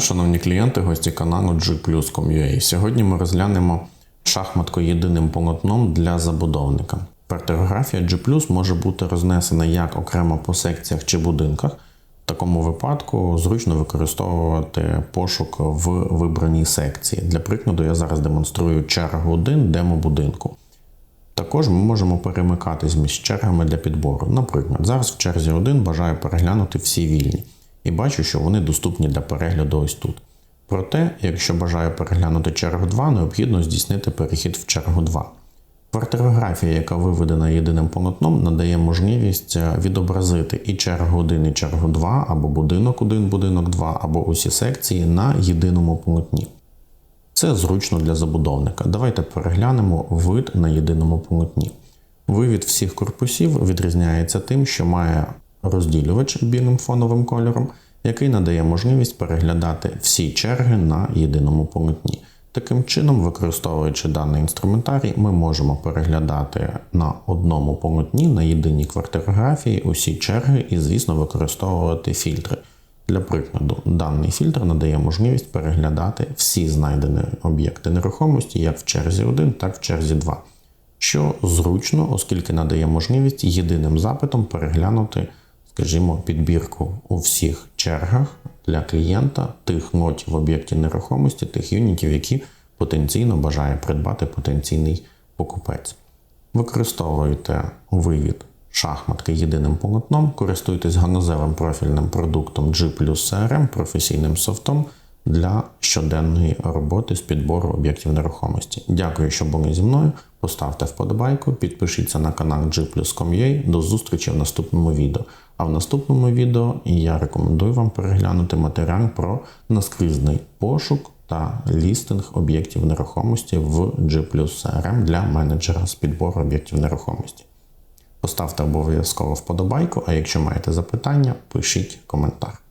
шановні клієнти, гості каналу G+.com.ua. Сьогодні ми розглянемо шахматку єдиним полотном для забудовника. Партографія G+, може бути рознесена як окремо по секціях чи будинках. В такому випадку зручно використовувати пошук в вибраній секції. Для прикладу, я зараз демонструю чергу 1 демо будинку. Також ми можемо перемикатись між чергами для підбору. Наприклад, зараз в черзі 1 бажаю переглянути всі вільні і бачу, що вони доступні для перегляду ось тут. Проте, якщо бажаю переглянути чергу 2, необхідно здійснити перехід в чергу 2. Квартирографія, яка виведена єдиним полотном, надає можливість е, відобразити і чергу 1, і чергу 2, або будинок 1, будинок 2, або усі секції на єдиному полотні. Це зручно для забудовника. Давайте переглянемо вид на єдиному полотні. Вивід всіх корпусів відрізняється тим, що має розділювач білим фоновим кольором, який надає можливість переглядати всі черги на єдиному полотні. Таким чином, використовуючи даний інструментарій, ми можемо переглядати на одному полотні на єдиній квартирографії усі черги і, звісно, використовувати фільтри. Для прикладу, даний фільтр надає можливість переглядати всі знайдені об'єкти нерухомості як в черзі 1, так в черзі 2, що зручно, оскільки надає можливість єдиним запитом переглянути, скажімо, підбірку у всіх чергах для клієнта тих нотів в об'єкті нерухомості, тих юнітів, які потенційно бажає придбати потенційний покупець. Використовуйте вивід шахматки єдиним полотном, користуйтесь ганозевим профільним продуктом G CRM професійним софтом для щоденної роботи з підбору об'єктів нерухомості. Дякую, що були зі мною. Поставте вподобайку, підпишіться на канал G+.com.ua. До зустрічі в наступному відео. А в наступному відео я рекомендую вам переглянути матеріал про наскрізний пошук та лістинг об'єктів нерухомості в G CRM для менеджера з підбору об'єктів нерухомості. Поставте обов'язково вподобайку, а якщо маєте запитання, пишіть коментар.